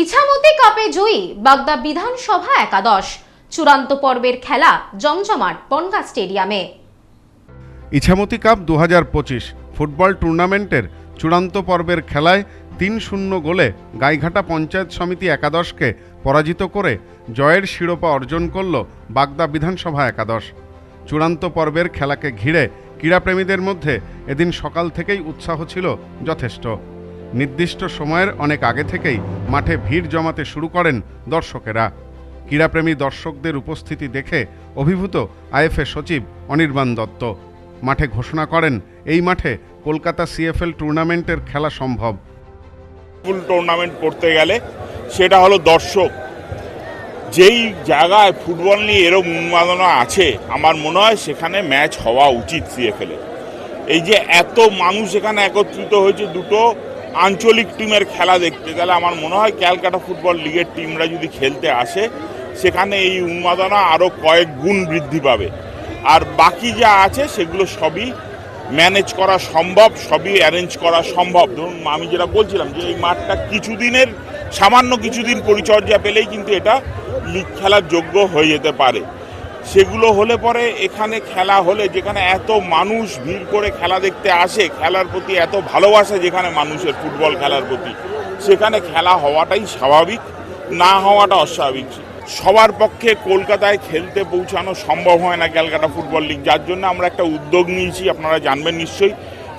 ইছামতি কাপে জয়ী বাগদা বিধানসভা একাদশ। চূড়ান্ত পর্বের খেলা জমজমাট বনগা স্টেডিয়ামে। ইছামতি কাপ দু হাজার পঁচিশ ফুটবল টুর্নামেন্টের চূড়ান্ত পর্বের খেলায় তিন শূন্য গোলে গাইঘাটা পঞ্চায়েত সমিতি একাদশকে পরাজিত করে জয়ের শিরোপা অর্জন করল বাগদা বিধানসভা একাদশ। চূড়ান্ত পর্বের খেলাকে ঘিরে ক্রীড়াপ্রেমীদের মধ্যে এদিন সকাল থেকেই উৎসাহ ছিল যথেষ্ট। নির্দিষ্ট সময়ের অনেক আগে থেকেই মাঠে ভিড় জমাতে শুরু করেন দর্শকেরা। ক্রীড়াপ্রেমী দর্শকদের উপস্থিতি দেখে অভিভূত আইএফএ সচিব অনির্বাণ দত্ত। মাঠে ঘোষণা করেন, এই মাঠে কলকাতা সিএফএল টুর্নামেন্টের খেলা সম্ভব। ফুল টুর্নামেন্ট করতে গেলে সেটা হলো দর্শক। যেই জায়গায় ফুটবল নিয়ে এরম উন্মাদনা আছে, আমার মনে হয় সেখানে ম্যাচ হওয়া উচিত সিএফএলে এই যে এত মানুষ এখানে একত্রিত হয়েছে দুটো আঞ্চলিক টিমের খেলা দেখতে গেলে আমার মনে হয় ক্যালকাটা ফুটবল লিগের টিমরা যদি খেলতে আসে, সেখানে এই উন্মাদনা আরও কয়েক গুণ বৃদ্ধি পাবে। আর বাকি যা আছে, সেগুলো সবই ম্যানেজ করা সম্ভব, সবই অ্যারেঞ্জ করা সম্ভব। ধরুন, আমি যেটা বলছিলাম যে এই মাঠটা কিছুদিনের, সামান্য কিছুদিন পরিচর্যা পেলেই কিন্তু এটা লিগ খেলার যোগ্য হয়ে যেতে পারে। সেগুলো হলে পরে এখানে খেলা হলে যেখানে এত মানুষ ভিড় করে খেলা দেখতে আসে, খেলার প্রতি এত ভালোবাসা যেখানে মানুষের ফুটবল খেলার প্রতি, সেখানে খেলা হওয়াটাই স্বাভাবিক, না হওয়াটা অস্বাভাবিক। সবার পক্ষে কলকাতায় খেলতে পৌঁছানো সম্ভব হয় না ক্যালকাটা ফুটবল লিগ। যার জন্য আমরা একটা উদ্যোগ নিয়েছি, আপনারা জানবেন নিশ্চয়ই।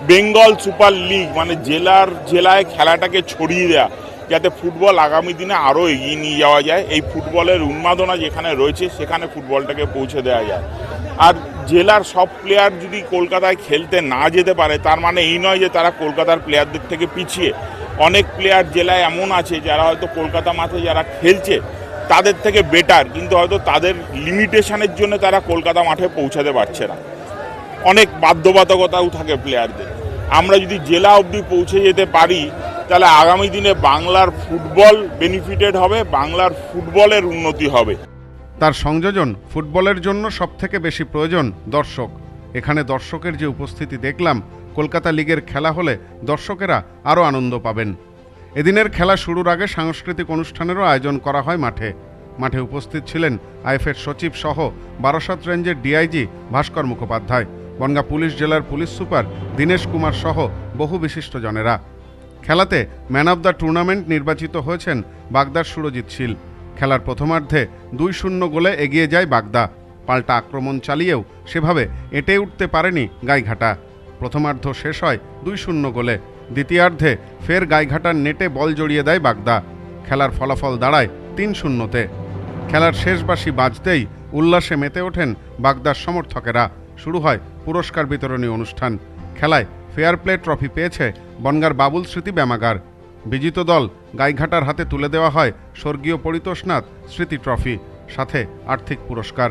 বেঙ্গল সুপার লিগ মানে জেলার জেলায় খেলাটাকে ছড়িয়ে দেওয়া যাতে ফুটবল আগামী দিনে আরও এগিয়ে নিয়ে যাওয়া যায়। এই ফুটবলের উন্মাদনা যেখানে রয়েছে, সেখানে ফুটবলটাকে পৌঁছে দেওয়া যায়। আর জেলার সব প্লেয়ার যদি কলকাতায় খেলতে না যেতে পারে, তার মানে এই নয় যে তারা কলকাতার প্লেয়ারদের থেকে পিছিয়ে। অনেক প্লেয়ার জেলায় এমন আছে, যারা হয়তো কলকাতা মাঠে যারা খেলছে, তাদের থেকে বেটার কিন্তু হয়তো তাদের লিমিটেশনের জন্য তারা কলকাতা মাঠে পৌঁছাতে পারছে না। অনেক বাধ্যবাধকতাও থাকে প্লেয়ারদের আমরা যদি জেলা অবধি পৌঁছে যেতে পারি তাহলে আগামী দিনে বাংলার ফুটবল বেনিফিটেড হবে, বাংলার ফুটবলের উন্নতি হবে। তার সংযোজন ফুটবলের জন্য সবথেকে বেশি প্রয়োজন, দর্শক। এখানে দর্শকের যে উপস্থিতি দেখলাম, কলকাতা লিগের খেলা হলে দর্শকেরা আরও আনন্দ পাবেন। এদিনের খেলা শুরুর আগে সাংস্কৃতিক অনুষ্ঠানেরও আয়োজন করা হয় মাঠে। মাঠে উপস্থিত ছিলেন আইএফের সচিব সহ বারাসাত রেঞ্জের ডিআইজি ভাস্কর মুখোপাধ্যায়, বনগা পুলিশ জেলার পুলিশ সুপার দীনেশ কুমার সহ বহু বিশিষ্টজনেরা। খেলাতে ম্যান অব দ্য টুর্নামেন্ট নির্বাচিত হয়েছেন বাগদার সুরজিৎ শীল। খেলার প্রথমার্ধে দুই শূন্য গোলে এগিয়ে যায় বাগদা। পাল্টা আক্রমণ চালিয়েও সেভাবে এঁটে উঠতে পারেনি গাইঘাটা। প্রথমার্ধ শেষ হয় দুই শূন্য গোলে। দ্বিতীয়ার্ধে ফের গাইঘাটার নেটে বল জড়িয়ে দেয় বাগদা। খেলার ফলাফল দাঁড়ায় তিন শূন্যতে খেলার শেষ বাজতেই উল্লাসে মেতে ওঠেন বাগদার সমর্থকেরা। শুরু হয় পুরস্কার বিতরণী অনুষ্ঠান। খেলায় ফেয়ার প্লে ট্রফি পেয়েছে বনগার বাবুল স্মৃতি ব্যামাগার। বিজিত দল গাইঘাটার হাতে তুলে দেওয়া হয় স্বর্গীয় পরিতোষনাথ স্মৃতি ট্রফি, সাথে আর্থিক পুরস্কার।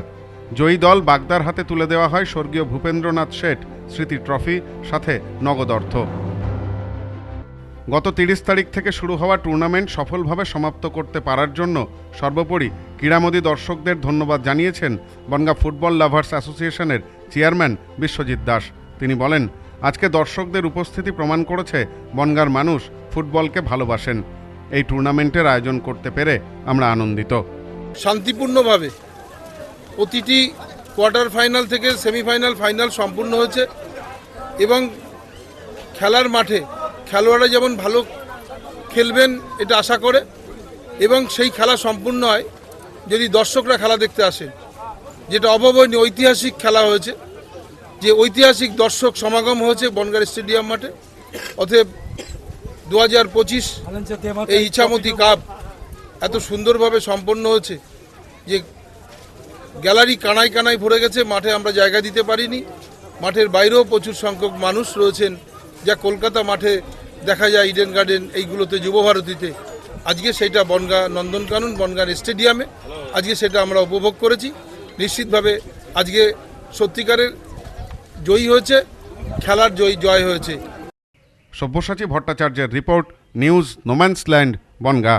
জয়ী দল বাগদার হাতে তুলে দেওয়া হয় স্বর্গীয় ভূপেন্দ্রনাথ শেঠ স্মৃতি ট্রফি, সাথে নগদ অর্থ। গত তিরিশ তারিখ থেকে শুরু হওয়া টুর্নামেন্ট সফলভাবে সমাপ্ত করতে পারার জন্য সর্বোপরি ক্রীড়ামোদী দর্শকদের ধন্যবাদ জানিয়েছেন বনগা ফুটবল লাভার্স অ্যাসোসিয়েশনের চেয়ারম্যান বিশ্বজিৎ দাস। তিনি বলেন আজকে দর্শকদের উপস্থিতি প্রমাণ করেছে বনগার মানুষ ফুটবলকে ভালোবাসেন। এই টুর্নামেন্টের আয়োজন করতে পেরে আমরা আনন্দিত। শান্তিপূর্ণভাবে প্রতিটি কোয়ার্টার ফাইনাল থেকে সেমিফাইনাল, ফাইনাল সম্পূর্ণ হয়েছে এবং খেলার মাঠে খেলোয়াড়রা যেমন ভালো খেলবেন এটা আশা করে এবং সেই খেলা সম্পূর্ণ হয় যদি দর্শকরা খেলা দেখতে আসে, যেটা অভাবনীয় ঐতিহাসিক খেলা হয়েছে। যে ঐতিহাসিক দর্শক সমাগম হয়েছে বনগাঁ স্টেডিয়াম মাঠে, অতএব দু হাজার পঁচিশ এই ইচ্ছামতি কাপ এত সুন্দরভাবে সম্পন্ন হয়েছে যে গ্যালারি কানায় কানায় ভরে গেছে, মাঠে আমরা জায়গা দিতে পারিনি, মাঠের বাইরেও প্রচুর সংখ্যক মানুষ রয়েছেন, যা কলকাতা মাঠে দেখা যায় ইডেন গার্ডেন এইগুলোতে যুবভারতীতে আজকে সেটা বনগা নন্দনকানন, বনগাঁ স্টেডিয়ামে, আজকে সেটা আমরা উপভোগ করেছি। নিশ্চিতভাবে আজকে সত্যিকারের জয়ী হয়েছে খেলার জয়ী জয় হয়েছে। সব্যসাচী ভট্টাচার্যের রিপোর্ট নিউজ নোম্যান্সল্যান্ড বনগা।